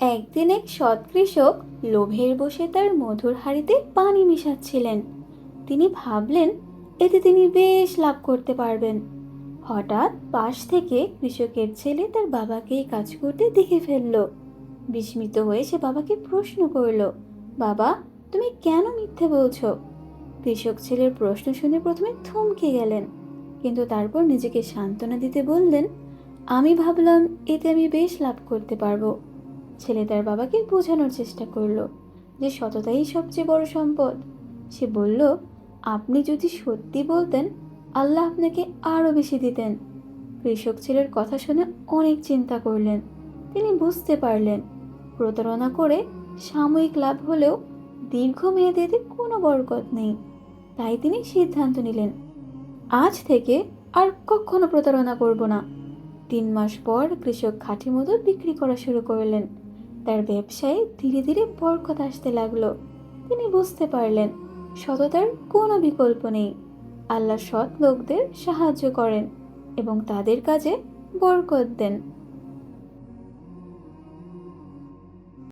একদিন এক সৎ কৃষক লোভের বসে তার মধুর হাড়িতে পানি মিশাচ্ছিলেন। তিনি ভাবলেন, এতে তিনি বেশ লাভ করতে পারবেন। হঠাৎ পাশ থেকে কৃষকের ছেলে তার বাবাকে এই কাজ করতে দেখে ফেলল। বিস্মিত হয়ে সে বাবাকে প্রশ্ন করল, বাবা, তুমি কেন মিথ্যে বলছো? কৃষক ছেলের প্রশ্ন শুনে প্রথমে থমকে গেলেন, কিন্তু তারপর নিজেকে সান্ত্বনা দিতে বললেন, আমি ভাবলাম এতে আমি বেশ লাভ করতে পারব। ছেলে তার বাবাকে বোঝানোর চেষ্টা করল যে সততাই সবচেয়ে বড় সম্পদ। সে বলল, আপনি যদি সত্যি বলতেন, আল্লাহ আপনাকে আরও বেশি দিতেন। কৃষক ছেলের কথা শুনে অনেক চিন্তা করলেন। তিনি বুঝতে পারলেন, প্রতারণা করে সাময়িক লাভ হলেও দীর্ঘমেয়াদে এতে কোনো বরকত নেই। তাই তিনি সিদ্ধান্ত নিলেন, আজ থেকে আর কখনো প্রতারণা করব না। তিন মাস পর কৃষক খাঁটি মধু বিক্রি করা শুরু করলেন। তার ব্যবসায় ধীরে ধীরে বরকত আসতে লাগল। তিনি বুঝতে পারলেন, সততার কোনো বিকল্প নেই। আল্লাহ সৎ লোকদের সাহায্য করেন এবং তাদের কাজে বরকত দেন।